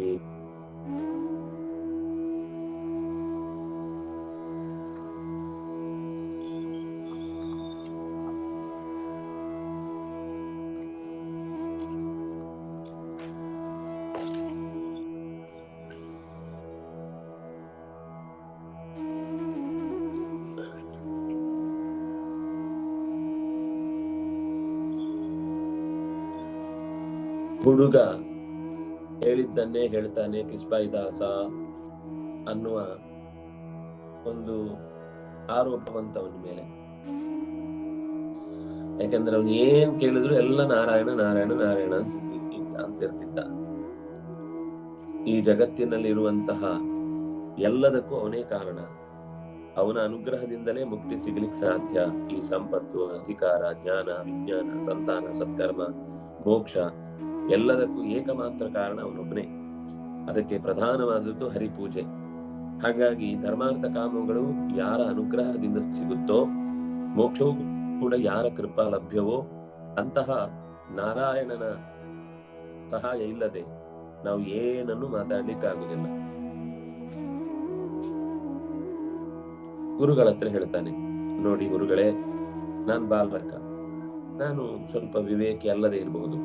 ಸ್ವಾಮಿ ಹುಡುಗ ಹೇಳಿದ್ದನ್ನೇ ಹೇಳ್ತಾನೆ ಕಿಶ್ಬಾಯಿ ದಾಸ ಅನ್ನುವ ಒಂದು ಆರೋಪ ಮೇಲೆ. ಯಾಕಂದ್ರೆ ಅವನು ಏನ್ ಕೇಳಿದ್ರು ಎಲ್ಲ ನಾರಾಯಣ ನಾರಾಯಣ ನಾರಾಯಣ ಅಂತ ಅಂತಿರ್ತಿದ್ದ. ಈ ಜಗತ್ತಿನಲ್ಲಿ ಇರುವಂತಹ ಎಲ್ಲದಕ್ಕೂ ಅವನೇ ಕಾರಣ. ಅವನ ಅನುಗ್ರಹದಿಂದಲೇ ಮುಕ್ತಿ ಸಿಗ್ಲಿಕ್ಕೆ ಸಾಧ್ಯ. ಈ ಸಂಪತ್ತು, ಅಧಿಕಾರ, ಜ್ಞಾನ, ವಿಜ್ಞಾನ, ಸಂತಾನ, ಸತ್ಕರ್ಮ, ಮೋಕ್ಷ ಎಲ್ಲದಕ್ಕೂ ಏಕಮಾತ್ರ ಕಾರಣ ಅವನೊಬ್ಬನೇ. ಅದಕ್ಕೆ ಪ್ರಧಾನವಾದದ್ದು ಹರಿಪೂಜೆ. ಹಾಗಾಗಿ ಧರ್ಮಾರ್ಥ ಕಾಮಗಳು ಯಾರ ಅನುಗ್ರಹದಿಂದ ಸಿಗುತ್ತೋ, ಮೋಕ್ಷವೂ ಕೂಡ ಯಾರ ಕೃಪಾ ಲಭ್ಯವೋ, ಅಂತಹ ನಾರಾಯಣನ ಸಹಾಯ ಇಲ್ಲದೆ ನಾವು ಏನನ್ನು ಮಾತಾಡ್ಲಿಕ್ಕಾಗುದಿಲ್ಲ ಗುರುಗಳ ಹತ್ರ ಹೇಳ್ತಾನೆ, ನೋಡಿ ಗುರುಗಳೇ, ನಾನ್ ಬಾಲಕ ನಾನು ಸ್ವಲ್ಪ ವಿವೇಕಿ ಅಲ್ಲದೆ ಇರಬಹುದು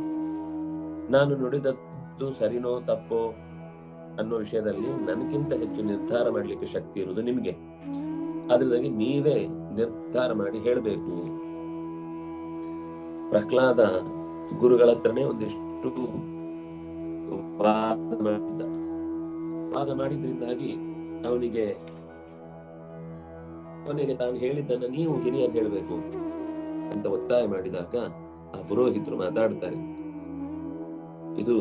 ನಾನು ನುಡಿದದ್ದು ಸರಿನೋ ತಪ್ಪೋ ಅನ್ನೋ ವಿಷಯದಲ್ಲಿ ನನಗಿಂತ ಹೆಚ್ಚು ನಿರ್ಧಾರ ಮಾಡ್ಲಿಕ್ಕೆ ಶಕ್ತಿ ಇರುವುದು ನಿಮ್ಗೆ. ಅದರಿಂದಾಗಿ ನೀವೇ ನಿರ್ಧಾರ ಮಾಡಿ ಹೇಳಬೇಕು. ಪ್ರಹ್ಲಾದ ಗುರುಗಳ ಹತ್ರನೇ ಒಂದಿಷ್ಟು ವಾದ ಮಾಡಿದ್ದ. ವಾದ ಮಾಡಿದ್ರಿಂದಾಗಿ ಅವನಿಗೆ ಕೊನೆಗೆ ತಾನು ಹೇಳಿದ್ದನ್ನ ನೀವು ಹಿರಿಯರು ಹೇಳಬೇಕು ಅಂತ ಒತ್ತಾಯ ಮಾಡಿದಾಗ ಆ ಪುರೋಹಿತರು ಮಾತಾಡ್ತಾರೆ. ಇದು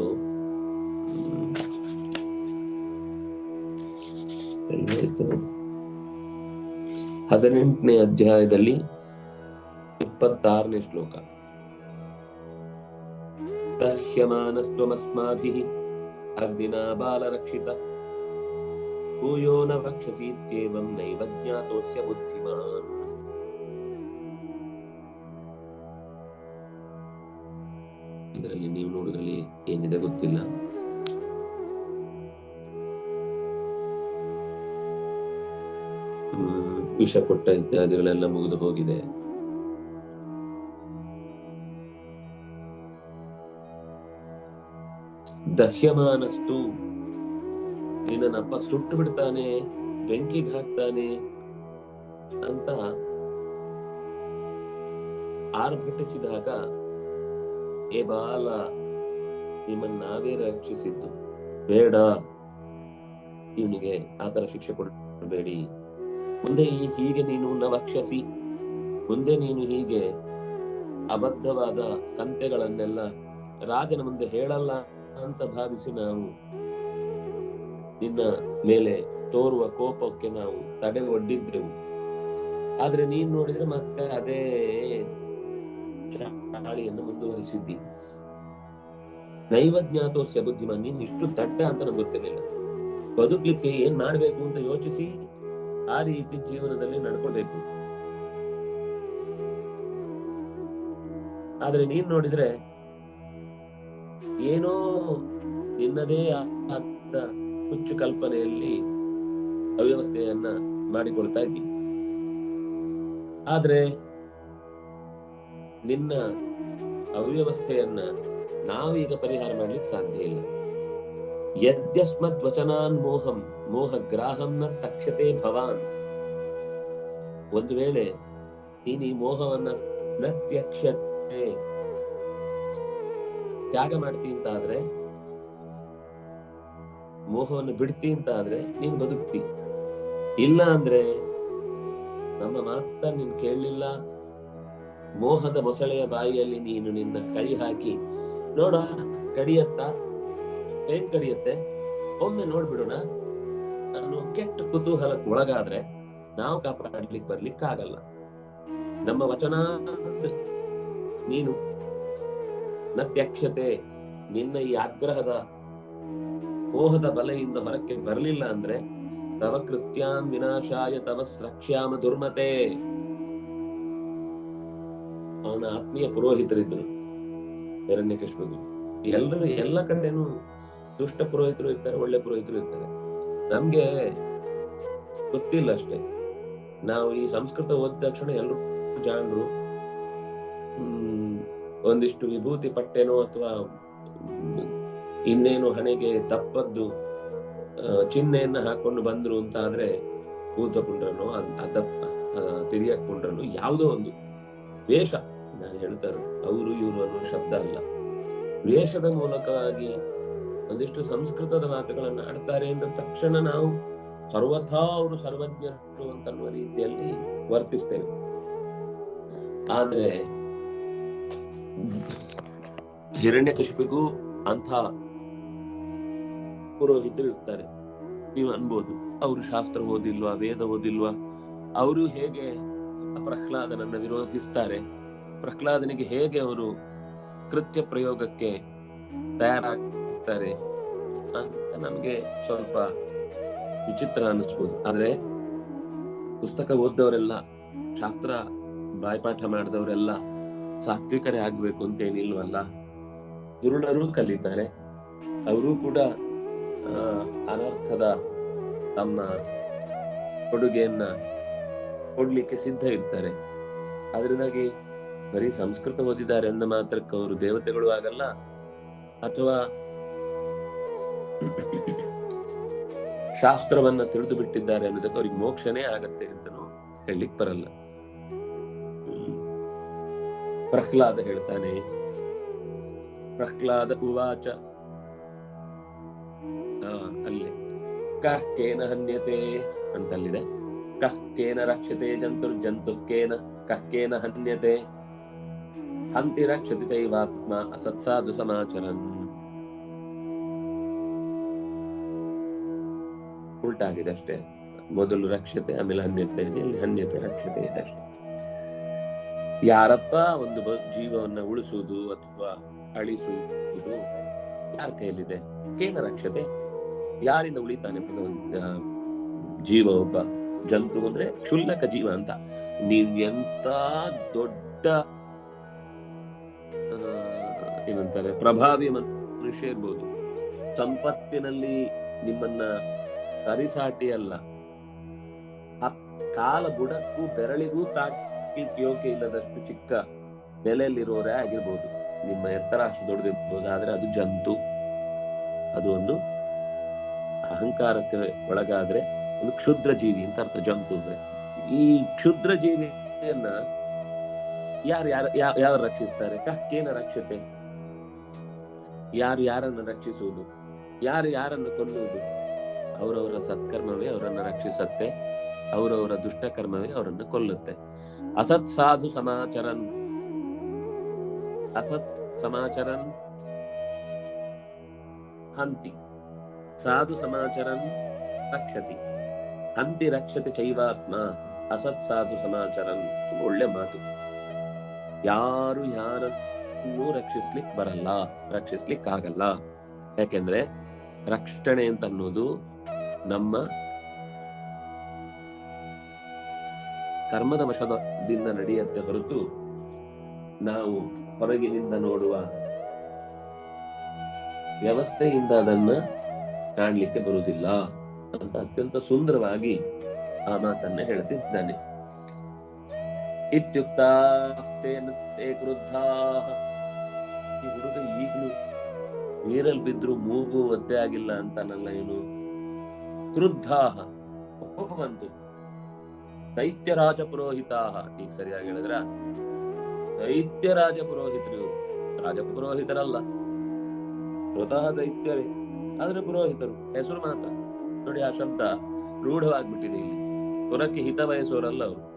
ಹ್ಮ್, ಎಲ್ಲಾಯ್ತು? ಹದಿನೆಂಟನೇ ಅಧ್ಯಾಯದಲ್ಲಿ ಇಪ್ಪತ್ತಾರನೇ ಶ್ಲೋಕ ದಹ್ಯಮಾನಸ್ತ್ವಮಸ್ಮಾಭಿಃ ಅಗ್ನಿನಾ ಬಾಲರಕ್ಷಿತ ಭೂಯೋ ನ ವಕ್ಷಸೀತ್ಯೇವಂ ನೈವ ಜ್ಞಾತೋಸ್ಯ ಬುದ್ಧಿಮಾನ್ ಇದರಲ್ಲಿ ನೀವು ನೋಡಿದ್ರಲ್ಲಿ ಏನಿದೆ ಗೊತ್ತಿಲ್ಲ. ವಿಷ ಕೊಟ್ಟ ಇತ್ಯಾದಿಗಳೆಲ್ಲ ಮುಗಿದು ಹೋಗಿದೆ. ದಹ್ಯಮಾನಸ್ತು. ನಿನ್ನನಪ್ಪ ಸುಟ್ಟು ಬಿಡ್ತಾನೆ, ಬೆಂಕಿಗೆ ಹಾಕ್ತಾನೆ ಅಂತ ಆರ್ಭಟಿಸಿದಾಗ ಏ ಬಾಲ ನಿಮ್ಮನ್ನ ನಾವೇ ರಕ್ಷಿಸಿದ್ದು. ಬೇಡ. ಇವನಿಗೆ ಆತರ ಶಿಕ್ಷೆ ಕೊಡಬೇಡಿ. ಮುಂದೆ ಈ ಹೀಗೆ ನೀನು ನವಕ್ಷಸಿ. ಮುಂದೆ ನೀನು ಹೀಗೆ ಅಬದ್ಧವಾದ ಕಂತೆಗಳನ್ನೆಲ್ಲ ರಾಜನ ಮುಂದೆ ಹೇಳಲ್ಲ ಅಂತ ಭಾವಿಸಿ ನಾವು ನಿನ್ನ ಮೇಲೆ ತೋರುವ ಕೋಪಕ್ಕೆ ನಾವು ತಡೆ ಒಡ್ಡಿದ್ದೆವು ಆದ್ರೆ ನೀನ್ ನೋಡಿದ್ರೆ ಮತ್ತೆ ಅದೇ ಚಾಳಿಯನ್ನು ಮುಂದುವರಿಸಿದ್ದಿ. ನೈವ ಜ್ಞಾತೋಸ್ಯ ಬುದ್ಧಿಮಾನ್, ನೀನ್ ಇಷ್ಟು ದಡ್ಡ ಅಂತ ನಮ್ಗೆ ಗೊತ್ತಿರಲಿಲ್ಲ. ಬದುಕ್ಲಿಕ್ಕೆ ಏನ್ ಮಾಡ್ಬೇಕು ಅಂತ ಯೋಚಿಸಿ ಆ ರೀತಿ ಜೀವನದಲ್ಲಿ ನಡ್ಕೊಳ್ಬೇಕು. ಆದ್ರೆ ನೀನ್ ನೋಡಿದ್ರೆ ಏನೋ ನಿನ್ನದೇ ಆದ ಹುಚ್ಚು ಕಲ್ಪನೆಯಲ್ಲಿ ಅವ್ಯವಸ್ಥೆಯನ್ನ ಮಾಡಿಕೊಳ್ತಾ ಇದ್ದಿ. ಆದ್ರೆ ನಿನ್ನ ಅವ್ಯವಸ್ಥೆಯನ್ನ ನಾವೀಗ ಪರಿಹಾರ ಮಾಡ್ಲಿಕ್ಕೆ ಸಾಧ್ಯ ಇಲ್ಲ. ಯದ್ಯಸ್ಮದ್ವಚನಾನ್ ಮೋಹಂ ಮೋಹ ಗ್ರಾಹಂನ ತಕ್ಷತೆ ಭವಾನ್. ಒಂದು ವೇಳೆ ನೀನು ಈ ಮೋಹವನ್ನ ನತ್ಯಕ್ಷತೆ ತ್ಯಕ್ಷತೆ ತ್ಯಾಗ ಮಾಡ್ತಿ ಅಂತ ಆದ್ರೆ ಮೋಹವನ್ನು ಬಿಡ್ತಿ ಅಂತ ಆದ್ರೆ ನೀನ್ ಬದುಕ್ತಿ. ಇಲ್ಲ ಅಂದ್ರೆ ನಮ್ಮ ಮಾತ ನೀನ್ ಕೇಳಲಿಲ್ಲ ಮೋಹದ ಮೊಸಳೆಯ ಬಾಯಿಯಲ್ಲಿ ನೀನು ನಿನ್ನ ಕೈ ಹಾಕಿ. ನೋಡ ಕಡಿಯತ್ತ ಏನ್ ಕಡಿಯತ್ತೆ ಒಮ್ಮೆ ನೋಡ್ಬಿಡೋಣ. ನಾನು ಕೆಟ್ಟ ಕುತೂಹಲಕ್ಕೆ ಒಳಗಾದ್ರೆ ನಾವು ಕಾಪಾಡ್ಲಿಕ್ಕೆ ಬರ್ಲಿಕ್ಕಾಗಲ್ಲ. ನಮ್ಮ ವಚನ ನೀನು. ನತ್ಯಕ್ಷತೆ, ನಿನ್ನ ಈ ಆಗ್ರಹದ ಮೋಹದ ಬಲೆಯಿಂದ ಹೊರಕ್ಕೆ ಬರಲಿಲ್ಲ ಅಂದ್ರೆ ತವ ಕೃತ್ಯಾಂ ವಿನಾಶಾಯ, ತವ ಸ್ರಕ್ಷ್ಯಾಮ ದುರ್ಮತೆ. ಆತ್ಮೀಯ ಪುರೋಹಿತರಿದ್ರು. ಹಿರಣ್ಯಕಶ್ಮಿಗೂ ಎಲ್ಲರೂ ಎಲ್ಲ ಕಡೆನೂ ದುಷ್ಟ ಪುರೋಹಿತರು ಇರ್ತಾರೆ, ಒಳ್ಳೆ ಪುರೋಹಿತರು ಇರ್ತಾರೆ. ನಮ್ಗೆ ಗೊತ್ತಿಲ್ಲ ಅಷ್ಟೇ. ನಾವು ಈ ಸಂಸ್ಕೃತ ಓದಿದ ತಕ್ಷಣ ಎಲ್ಲರೂ ಜಾಣರು. ಹ್ಮ್, ಒಂದಿಷ್ಟು ವಿಭೂತಿ ಪಟ್ಟೆನೋ ಅಥವಾ ಇನ್ನೇನು ಹಣೆಗೆ ತಪ್ಪದ್ದು ಚಿಹ್ನೆಯನ್ನ ಹಾಕೊಂಡು ಬಂದ್ರು ಅಂತ ಆದ್ರೆ ಭೂತ ಕುಂಡ್ರನು ಅದ ತಿರಿಯಕ್ ಕುಂಡ್ರನು ಯಾವುದೋ ಒಂದು ವೇಷ ಹೇಳ್ತಾರೆ. ಅವರು ಇವರು ಅನ್ನೋ ಶಬ್ದ ಅಲ್ಲ. ವೇಷದ ಮೂಲಕವಾಗಿ ಒಂದಿಷ್ಟು ಸಂಸ್ಕೃತದ ಮಾತುಗಳನ್ನು ಆಡ್ತಾರೆ ಎಂದ ತಕ್ಷಣ ನಾವು ಸರ್ವಥಾ ಅವರು ಸರ್ವಜ್ಞರು ಅಂತ ಅನ್ನುವ ರೀತಿಯಲ್ಲಿ ವರ್ತಿಸ್ತೇವೆ. ಆದ್ರೆ ಹಿರಣ್ಯಕಶಿಪಿಗೂ ಅಂಥ ಪುರೋಹಿತರು ಇರ್ತಾರೆ. ನೀವು ಅನ್ಬೋದು, ಅವರು ಶಾಸ್ತ್ರ ಓದಿಲ್ವಾ, ವೇದ ಓದಿಲ್ವಾ, ಅವರು ಹೇಗೆ ಪ್ರಹ್ಲಾದನನ್ನ ವಿರೋಧಿಸ್ತಾರೆ. ಪ್ರಹ್ಲಾದನಿಗೆ ಹೇಗೆ ಅವರು ಕೃತ್ಯ ಪ್ರಯೋಗಕ್ಕೆ ತಯಾರಾಗ್ತಾರೆ ಅಂತ ನಮ್ಗೆ ಸ್ವಲ್ಪ ವಿಚಿತ್ರ ಅನ್ನಿಸ್ಬೋದು. ಆದ್ರೆ ಪುಸ್ತಕ ಓದ್ದವರೆಲ್ಲ, ಶಾಸ್ತ್ರ ಬಾಯ್ಪಾಠ ಮಾಡಿದವರೆಲ್ಲ ಸಾತ್ವಿಕರೇ ಆಗ್ಬೇಕು ಅಂತ ಏನಿಲ್ವಲ್ಲ? ದುರುಳರು ಕಲಿತಾರೆ. ಅವರು ಕೂಡ ಅನರ್ಥದ ತಮ್ಮ ಕೊಡುಗೆಯನ್ನ ಕೊಡ್ಲಿಕ್ಕೆ ಸಿದ್ಧ ಇರ್ತಾರೆ. ಅದರಿಂದಾಗಿ ಬರೀ ಸಂಸ್ಕೃತ ಓದಿದ್ದಾರೆ ಅಂದ ಮಾತ್ರಕ್ಕೆ ಅವರು ದೇವತೆಗಳು ಆಗಲ್ಲ? ಅಥವಾ ಶಾಸ್ತ್ರವನ್ನ ತಿಳಿದು ಬಿಟ್ಟಿದ್ದಾರೆ ಅನ್ನೋದಕ್ಕೆ ಅವ್ರಿಗೆ ಮೋಕ್ಷನೇ ಆಗತ್ತೆ ಅಂತನೂ ಹೇಳಲಿಕ್ಕೆ ಬರಲ್ಲ. ಪ್ರಹ್ಲಾದ ಹೇಳ್ತಾನೆ, ಪ್ರಹ್ಲಾದ ಉವಾಚ. ಅಲ್ಲಿ. ಕಹ್ ಕೇನ ಹನ್ಯತೆ ಅಂತಲ್ಲಿದೆ. ಕಃ ಕೇನ ರಕ್ಷತೆ ಜಂತುರ್ ಕೇನ ಕಃ ಕೇನ ಹನ್ಯತೆ. ಹಂತಿ ರಕ್ಷತಿ ಚೈವಾತ್ಮ ಅಸತ್ಸಾಧು ಸಮಾಚರನ್. ಉಲ್ಟಾಗಿದೆ ಅಷ್ಟೇ. ಮೊದಲು ರಕ್ಷತೆ, ಆಮೇಲೆ ಹನ್ಯತೆ ಇದೆ, ಇಲ್ಲಿ ಹನ್ಯತೆ ರಕ್ಷತೆ ಇದೆ ಅಷ್ಟೇ. ಯಾರಪ್ಪ ಒಂದು ಜೀವವನ್ನ ಉಳಿಸುವುದು ಅಥವಾ ಅಳಿಸುವುದು ಯಾರ ಕೈಯಲ್ಲಿದೆ? ಕೇನ ರಕ್ಷತೆ. ಯಾರಿಂದ ಉಳಿತಾನೆ ಭಗವಂತ ಜೀವ ಒಬ್ಬ ಜಂತು ಅಂದ್ರೆ ಕ್ಷುಲ್ಲಕ ಜೀವ ಅಂತ. ನೀವ್ ಎಂತ ದೊಡ್ಡ ಏನಂತಾರೆ ಪ್ರಭಾವಿ ಮನುಷ್ಯ ಇರ್ಬೋದು. ಸಂಪತ್ತಿನಲ್ಲಿ ನಿಮ್ಮನ್ನ ಸರಿಸಾಟಿ ಅಲ್ಲ. ಕಾಲ ಬುಡಕ್ಕೂ ಬೆರಳಿಗೂ ಯೋಗ್ಯ ಇಲ್ಲದಷ್ಟು ಚಿಕ್ಕ ನೆಲೆಯಲ್ಲಿರೋರೇ ಆಗಿರ್ಬೋದು. ನಿಮ್ಮ ಎತ್ತರ ಅಷ್ಟು ದೊಡ್ಡದಿರ್ಬೋದು ಆದ್ರೆ ಅದು ಜಂತು. ಅದು ಒಂದು ಅಹಂಕಾರಕ್ಕೆ ಒಳಗಾದ್ರೆ ಒಂದು ಕ್ಷುದ್ರ ಜೀವಿ ಅಂತ ಅರ್ಥ. ಜಂತು ಅಂದ್ರೆ ಈ ಕ್ಷುದ್ರ ಜೀವಿಯನ್ನ ಯಾರು ಯಾರು ಯಾವ ಯಾರು ರಕ್ಷಿಸ್ತಾರೆ? ಕಕ್ಕೇನ ರಕ್ಷತೆ? ಯಾರು ಯಾರನ್ನು ರಕ್ಷಿಸುವುದು? ಯಾರು ಯಾರನ್ನು ಕೊಲ್ಲುವುದು? ಅವರವರ ಸತ್ಕರ್ಮವೇ ಅವರನ್ನು ರಕ್ಷಿಸುತ್ತೆ. ಅವರವರ ದುಷ್ಟಕರ್ಮವೇ ಅವರನ್ನು ಕೊಲ್ಲುತ್ತೆ. ಅಸತ್ ಸಾಧು ಸಮಾಚರನ್. ಅಸತ್ ಸಮಾಚರನ್. ಹಂತಿ. ಸಾಧು ಸಮಾಚರನ್ ರಕ್ಷತಿ. ಹಂತಿ ರಕ್ಷತೆ ಚೈವಾತ್ಮ. ಅಸತ್ ಸಾಧು ಸಮಾಚರನ್. ಒಳ್ಳೆ ಮಾತು. ಯಾರು ಯಾರನ್ನು ರಕ್ಷಿಸ್ಲಿಕ್ ಬರಲ್ಲ, ರಕ್ಷಿಸ್ಲಿಕ್ ಆಗಲ್ಲ ಯಾಕೆಂದ್ರೆ ರಕ್ಷಣೆ ಅಂತ ಅನ್ನೋದು ನಮ್ಮ ಕರ್ಮದ ವಶದಿಂದ ನಡೆಯುತ್ತೆ ಹೊರತು ನಾವು ಹೊರಗಿನಿಂದ ನೋಡುವ ವ್ಯವಸ್ಥೆಯಿಂದ ಅದನ್ನ ಕಾಣ್ಲಿಕ್ಕೆ ಬರುವುದಿಲ್ಲ ಅಂತ ಅತ್ಯಂತ ಸುಂದರವಾಗಿ ಆ ಮಾತನ್ನ ಹೇಳ್ತಿದ್ದಾನೆ ಇತ್ಯುಕ್ತ ಕ್ರುದ್ಧಾಃ. ಈ ಹುಡುಗ ಈಗಲೂ ನೀರಲ್ಲಿ ಬಿದ್ರು ಮೂಗು ಒದ್ದೆ ಆಗಿಲ್ಲ ಅಂತಾನಲ್ಲ ಏನು ಕ್ರುದ್ಧಾಹ, ಕೋಪವಂತು. ದೈತ್ಯರಾಜ ಪುರೋಹಿತಾಹ. ಈಗ ಸರಿಯಾಗಿ ಹೇಳಿದ್ರ? ದೈತ್ಯರಾಜ ಪುರೋಹಿತರು. ರಾಜ ಪುರೋಹಿತರಲ್ಲ. ಸ್ವತಃ ದೈತ್ಯರೇ. ಆದ್ರೆ ಪುರೋಹಿತರು, ಹೆಸರು ಮಾತ್ರ. ನೋಡಿ ಆ ಶಬ್ದ ರೂಢವಾಗ್ಬಿಟ್ಟಿದೆ ಇಲ್ಲಿ. ಪುರಕ್ಕೆ ಹಿತ ಬಯಸೋರಲ್ಲ ಅವರು.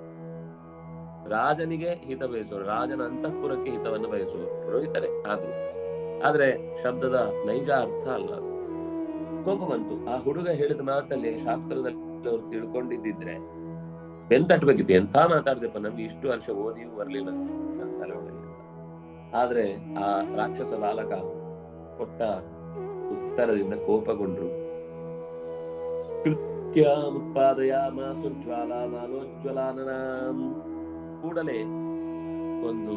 ರಾಜನಿಗೆ ಹಿತ ಬಯಸೋ ರಾಜನ ಅಂತಃಪುರಕ್ಕೆ ಹಿತವನ್ನು ಬಯಸುವರು ಪುರೋಹಿತರೇ ಆದ್ರು. ಆದ್ರೆ ಶಬ್ದದ ನೈಜ ಅರ್ಥ ಅಲ್ಲ. ಕೋಪ ಬಂತು. ಆ ಹುಡುಗ ಹೇಳಿದ ಮಾತಲ್ಲಿ ಶಾಸ್ತ್ರದಲ್ಲಿ ಅವರು ತಿಳ್ಕೊಂಡಿದ್ದಿದ್ರೆ ಬೆಂತಟ್ಬೇಕಿತ್ತು ಎಂತ ಮಾತಾಡ್ದಪ್ಪ? ನಮ್ಗೆ ಇಷ್ಟು ವರ್ಷ ಓದಿಯೂ ಬರ್ಲಿಲ್ಲ ತಲೆ. ಆದ್ರೆ ಆ ರಾಕ್ಷಸ ಬಾಲಕ ಕೊಟ್ಟ ಉತ್ತರದಿಂದ ಕೋಪಗೊಂಡ್ರು. ಕೃತ್ಯಾಮುತ್ಪಾದಯಾಮಾಸು ಜ್ವಾಲಾಮಾಲೋಜ್ವಲಾನನಾಂ ಕೂಡಲೇ ಒಂದು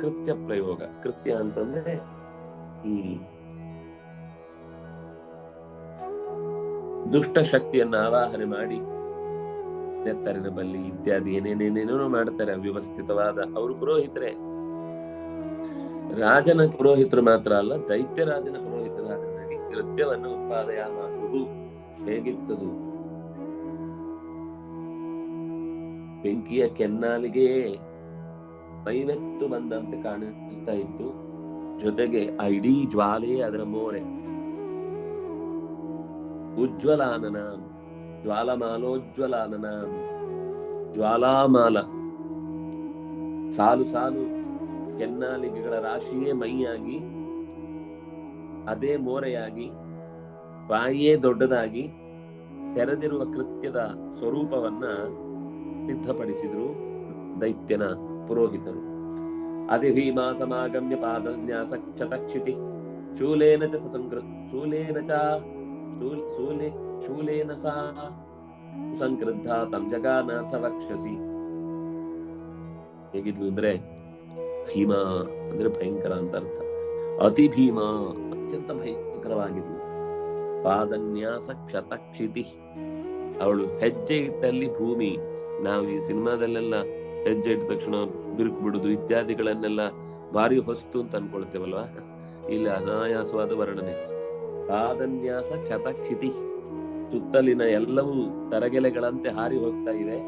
ಕೃತ್ಯ ಪ್ರಯೋಗ. ಕೃತ್ಯ ಅಂತಂದ್ರೆ ಈ ದುಷ್ಟ ಶಕ್ತಿಯನ್ನ ಆವಾಹನೆ ಮಾಡಿ, ನೆತ್ತರಿನ ಬಲ್ಲಿ ಇತ್ಯಾದಿ ಏನೇನೇನೇನೋ ಮಾಡ್ತಾರೆ ಅವ್ಯವಸ್ಥಿತವಾದ ಅವರು ಪುರೋಹಿತರೆ. ರಾಜನ ಪುರೋಹಿತರು ಮಾತ್ರ ಅಲ್ಲ, ದೈತ್ಯ ರಾಜನ ಕೃತ್ಯವನ್ನು ಕೃತ್ಯವನ್ನು ಉತ್ಪಾದಯಾಮಾಸುದು ಹೇಗಿತ್ತದು ಬೆಂಕಿಯ ಕೆನ್ನಾಲಿಗೆ ಮೈವೆತ್ತು ಬಂದಂತೆ ಕಾಣಿಸ್ತಾ ಇತ್ತು. ಜೊತೆಗೆ ಆ ಜ್ವಾಲೆ ಅದರ ಮೋರೆ. ಉಜ್ವಲಾನನ, ಜ್ವಾಲಮಾಲೋಜ್ವಲಾನನ, ಜ್ವಾಲಾಮಾಲ. ಸಾಲು ಸಾಲು ಕೆನ್ನಾಲಿಗೆಗಳ ರಾಶಿಯೇ ಮೈಯಾಗಿ, ಅದೇ ಮೋರೆಯಾಗಿ, ಬಾಯಿಯೇ ದೊಡ್ಡದಾಗಿ ತೆರೆದಿರುವ ಕೃತ್ಯದ ಸ್ವರೂಪವನ್ನ ಸಿದ್ಧಪಡಿಸಿದ್ರು. ದೈತ್ಯನ ಪುರೋಹಿತರು. ಅತಿ ಭೀಮಾ ಸಮಾಗಮ್ಯ ಪಾದನ್ಯಾಸ ಕ್ಷತಕ್ಷಿತಿ ಶೂಲೇನ ಚ ಸಸಂಕೃ ಶೂಲೇನ ಚ ಶೂಲೆ ಶೂಲೇನ ಸಾ ಸಂಕ್ರುದ್ಧ ತಂ ಜಗಾನಾಥ ವಕ್ಷಸಿ ಹೇಗಿದ್ಲು ಅಂದ್ರೆ, ಭೀಮ ಅಂದ್ರೆ ಭಯಂಕರ ಅಂತ ಅರ್ಥ. ಅತಿ ಭೀಮ ಅತ್ಯಂತ ಭಯಂಕರವಾಗಿದ್ಲು. ಪಾದನ್ಯಾಸ ಕ್ಷತಕ್ಷಿತಿ ಅವಳು ಹೆಜ್ಜೆ ಇಟ್ಟಲ್ಲಿ ಭೂಮಿ ನಾವು ಈ ಸಿನಿಮಾದಲ್ಲೆಲ್ಲ ಹೆಜ್ಜೆ ಇಟ್ಟ ತಕ್ಷಣ ಬಿರುಕು ಬಿಡುದು ಇತ್ಯಾದಿಗಳನ್ನೆಲ್ಲ ಭಾರಿ ಹೊಸ್ತು ಅಂತ ಅನ್ಕೊಳ್ತೇವಲ್ವಾ? ಇಲ್ಲಿ ಅನಾಯಾಸವಾದ ವರ್ಣನೆ. ಕಾದನ್ಯಾಸ ಕ್ಷತಕ್ಷಿತಿ ಸುತ್ತಲಿನ ಎಲ್ಲವೂ ತರಗೆಲೆಗಳಂತೆ ಹಾರಿ ಹೋಗ್ತಾ ಇದೆ.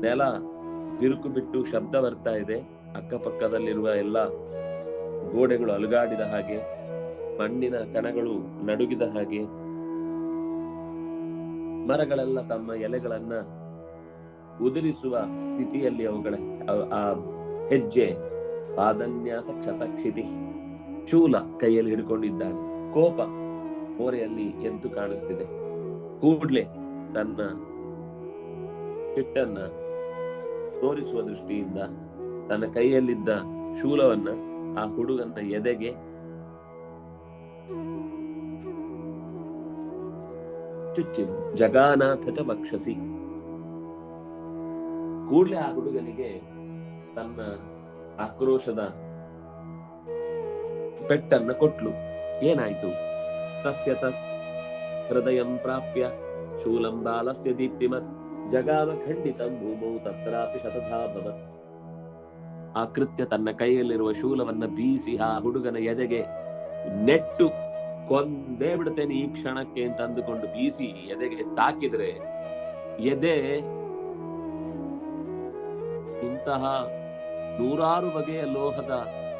ನೆಲ ಬಿರುಕು ಬಿಟ್ಟು ಶಬ್ದ ಬರ್ತಾ ಇದೆ. ಅಕ್ಕಪಕ್ಕದಲ್ಲಿರುವ ಎಲ್ಲ ಗೋಡೆಗಳು ಅಲುಗಾಡಿದ ಹಾಗೆ, ಮಣ್ಣಿನ ಕಣಗಳು ನಡುಗಿದ ಹಾಗೆ. ಮರಗಳೆಲ್ಲ ತಮ್ಮ ಎಲೆಗಳನ್ನ ಉದುರಿಸುವ ಸ್ಥಿತಿಯಲ್ಲಿ ಅವುಗಳ. ಆ- ಹೆಜ್ಜೆ ಪಾದನ್ಯಾಸ ಕ್ಷತಕ್ಷಿತಿ ಶೂಲ ಕೈಯಲ್ಲಿ ಹಿಡ್ಕೊಂಡಿದ್ದಾನೆ. ಕೋಪ ಮೋರೆಯಲ್ಲಿ ಎದ್ದು ಕಾಣಿಸ್ತಿದೆ. ಕೂಡ್ಲೆ ತನ್ನ ಸಿಟ್ಟನ್ನ ತೋರಿಸುವ ದೃಷ್ಟಿಯಿಂದ ತನ್ನ ಕೈಯಲ್ಲಿದ್ದ ಶೂಲವನ್ನ ಆ ಹುಡುಗನ ಎದೆಗೆ ಜಗಾನಾಥ ಚ ಭಕ್ಷಸಿ ಕೂಡ್ಲೆ ಆ ಹುಡುಗನಿಗೆ ತನ್ನ ಆಕ್ರೋಶದ ಪೆಟ್ಟನ್ನ ಕೊಟ್ಲು. ಏನಾಯ್ತು? ತಸ್ಯ ತತ್ ಹೃದಯಂ ಪ್ರಾಪ್ಯ ಶೂಲಂ ಬಾಲಸ್ಯ ದೀಪ್ತಿಮತ್. ಜಗಾಮ ಖಂಡಿತಂ ಭೂಮೌ ತತ್ರಾಪಿ ಶತಧಾ ಭವತ್. ಆ ಕೃತ್ಯ ತನ್ನ ಕೈಯಲ್ಲಿರುವ ಶೂಲವನ್ನ ಬೀಸಿ ಆ ಹುಡುಗನ ಎದೆಗೆ ನೆಟ್ಟು ಕೊಂದೇ ಬಿಡ್ತೇನೆ ಈ ಕ್ಷಣಕ್ಕೆ ಅಂತ ಅಂದುಕೊಂಡು ಬೀಸಿ ಎದೆಗೆ ತಾಕಿದ್ರೆ ಎದೆ ಇಂತಹ ನೂರಾರು ಬಗೆಯ ಲೋಹದ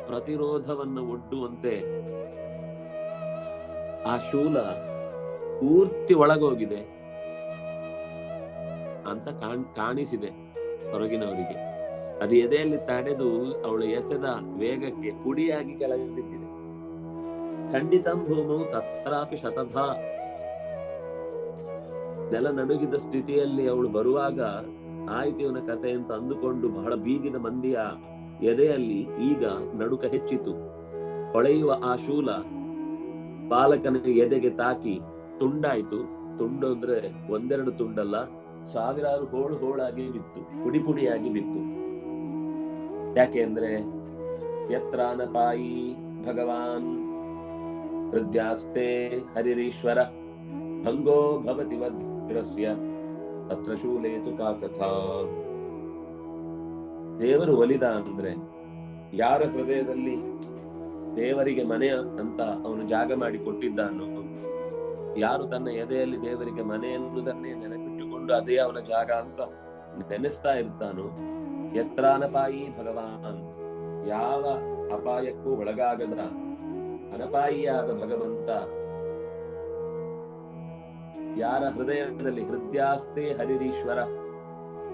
ಪ್ರತಿರೋಧವನ್ನು ಒಡ್ಡುವಂತೆ ಆ ಶೂಲ ಪೂರ್ತಿ ಒಳಗೋಗಿದೆ ಅಂತ ಕಾಣ್, ಕಾಣಿಸಿದೆ ಹೊರಗಿನವರಿಗೆ. ಅದು ಎದೆಯಲ್ಲಿ ತಡೆದು ಅವಳು ಎಸೆದ ವೇಗಕ್ಕೆ ಪುಡಿಯಾಗಿ ಕೆಳಗೆ ಬಿದ್ದಿದೆ. ಖಂಡಿತಂ ಭೂಮವು ತತ್ರಾಪಿ ಶತಧ ನೆಲ ನಡುಗಿದ ಸ್ಥಿತಿಯಲ್ಲಿ ಅವಳು ಬರುವಾಗ ಆಯ್ತು ಇವನ ಕತೆ ಅಂತ ಅಂದುಕೊಂಡು ಬಹಳ ಬೀಗಿದ ಮಂದಿಯ ಎದೆಯಲ್ಲಿ ಈಗ ನಡುಕ ಹೆಚ್ಚಿತು. ಹೊಳೆಯುವ ಆ ಶೂಲ ಬಾಲಕನ ಎದೆಗೆ ತಾಕಿ ತುಂಡಾಯ್ತು. ತುಂಡು ಅಂದ್ರೆ ಒಂದೆರಡು ತುಂಡಲ್ಲ, ಸಾವಿರಾರು ಹೋಳು ಹೋಳಾಗಿ ಬಿತ್ತು, ಪುಡಿ ಪುಡಿಯಾಗಿ ಬಿತ್ತು. ಯಾಕೆ ಅಂದ್ರೆ ಯತ್ರಾನಪಾಯಿ ಭಗವಾನ್ ಹೃದಯಾಸ್ತೆ ಹರಿರೀಶ್ವರ ಭಂಗೋ ಭವತಿ ವಜ್ರಸ್ಯ ತತ್ರ ಶೂಲೇತು ಕಾಕಥಾ ದೇವರು ಒಲಿದ ಅಂದ್ರೆ ಯಾರ ಹೃದಯದಲ್ಲಿ ದೇವರಿಗೆ ಮನೆ ಅಂತ ಅವನು ಜಾಗ ಮಾಡಿ ಕೊಟ್ಟಿದ್ದ ಕೊಟ್ಟಿದ್ದಾನೋ, ಯಾರು ತನ್ನ ಎದೆಯಲ್ಲಿ ದೇವರಿಗೆ ಮನೆ ಎನ್ನುವುದನ್ನೇ ನೆನಪಿಟ್ಟುಕೊಂಡು ಅದೇ ಅವನ ಜಾಗ ಅಂತ ನೆನೆಸ್ತಾ ಇರ್ತಾನೋ ಎತ್ರಾನಪಾಯಿ ಭಗವಾನ್, ಯಾವ ಅಪಾಯಕ್ಕೂ ಒಳಗಾಗದ ಅನಪಾಯಿಯಾದ ಭಗವಂತ ಯಾರ ಹೃದಯದಲ್ಲಿ ಹೃದಯಾಸ್ತೆ ಹರಿರೀಶ್ವರ?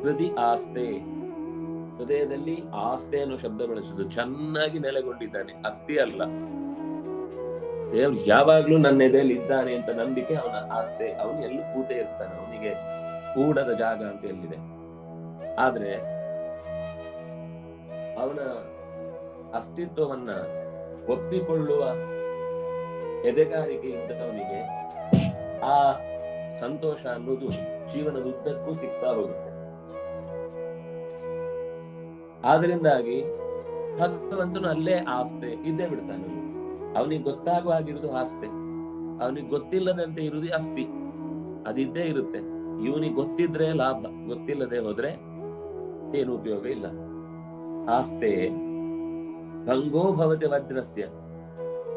ಹೃದಿ ಆಸ್ತೆ. ಹೃದಯದಲ್ಲಿ ಆಸ್ತೆ ಅನ್ನೋ ಶಬ್ದ ಬಳಸುದು ಚೆನ್ನಾಗಿ ನೆಲೆಗೊಂಡಿದ್ದಾನೆ. ಅಸ್ಥಿ ಅಲ್ಲ. ದೇವ್ರು ಯಾವಾಗ್ಲೂ ನನ್ನ ಎದೆಯಲ್ಲಿ ಇದ್ದಾನೆ ಅಂತ ನಂಬಿಕೆ ಅವನ ಆಸ್ತೆ. ಅವನು ಎಲ್ಲೂ ಕೂತೆ ಇರ್ತಾನೆ? ಅವನಿಗೆ ಕೂಡದ ಜಾಗ ಅಂತ ಎಲ್ಲಿದೆ? ಆದ್ರೆ ಅವನ ಅಸ್ತಿತ್ವವನ್ನ ಒಪ್ಪಿಕೊಳ್ಳುವ ಎದೆಗಾರಿಕೆ ಇದ್ದವನಿಗೆ ಆ ಸಂತೋಷ ಅನ್ನೋದು ಜೀವನದುದ್ದಕ್ಕೂ ಸಿಗ್ತಾ ಹೋಗುತ್ತೆ. ಆದ್ರಿಂದಾಗಿ ಭಗವಂತನು ಅಲ್ಲೇ ಆಸ್ತೆ, ಇದ್ದೇ ಬಿಡ್ತಾನೆ ಅವನಿಗೆ ಗೊತ್ತಾಗುವ ಹಾಗಿರುವುದು ಆಸ್ತೆ. ಅವನಿಗೆ ಗೊತ್ತಿಲ್ಲದಂತೆ ಇರುವುದು ಅಸ್ತಿ. ಅದಿದ್ದೇ ಇರುತ್ತೆ. ಇವನಿಗೆ ಗೊತ್ತಿದ್ರೆ ಲಾಭ, ಗೊತ್ತಿಲ್ಲದೆ ಹೋದ್ರೆ ಏನು ಉಪಯೋಗ ಇಲ್ಲ. ಆಸ್ತೆ ಭಂಗೋ ಭವತೆ ವಜ್ರಸ್ಯ.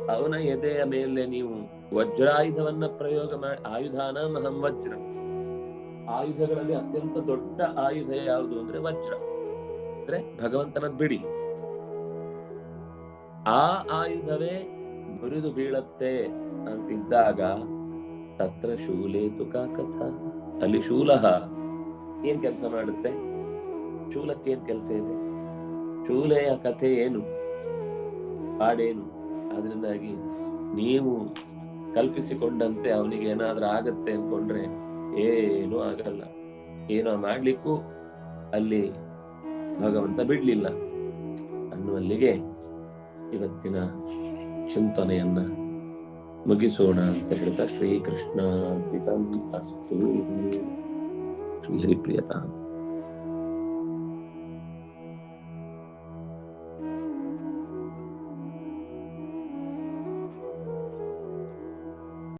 ಅವನ ಎದೆಯ ಮೇಲೆ ನೀವು ವಜ್ರಾಯುಧವನ್ನ ಪ್ರಯೋಗ ಮಾಡಿ ಆಯುಧಾನ ಮಹಂ ವಜ್ರ. ಆಯುಧಗಳಲ್ಲಿ ಅತ್ಯಂತ ದೊಡ್ಡ ಆಯುಧ ಯಾವುದು ಅಂದ್ರೆ ವಜ್ರ. ಅಂದ್ರೆ ಭಗವಂತನ ಬಿಡಿ. ಆ ಆಯುಧವೇ ಮುರಿದು ಬೀಳತ್ತೆ ಅಂತಿದ್ದಾಗ ತತ್ರ ಶೂಲೇತು ಕಾಕಥ ಅಲ್ಲಿ ಶೂಲಹ ಏನ್ ಕೆಲಸ ಮಾಡುತ್ತೆ? ಶೂಲಕ್ಕೆ ಏನ್ ಕೆಲಸ ಇದೆ? ಶೂಲೆಯ ಕಥೆ ಏನು? ಹಾಡೇನು? ಅದರಿಂದಾಗಿ ನೀವು ಕಲ್ಪಿಸಿಕೊಂಡಂತೆ ಅವನಿಗೆ ಏನಾದ್ರೂ ಆಗತ್ತೆ ಅನ್ಕೊಂಡ್ರೆ ಏನೂ ಆಗಲ್ಲ. ಏನೋ ಮಾಡ್ಲಿಕ್ಕೂ ಅಲ್ಲಿ ಭಗವಂತ ಬಿಡ್ಲಿಲ್ಲ. ಅನ್ನುವಲ್ಲಿಗೆ ಇವತ್ತಿನ ಚಿಂತನೆಯನ್ನ ಮುಗಿಸೋಣ ಅಂತ ಹೇಳ್ತಾ ಶ್ರೀಕೃಷ್ಣ ಅಸ್ತು. ಶ್ರೀ ಹರಿಪ್ರಿಯತಾ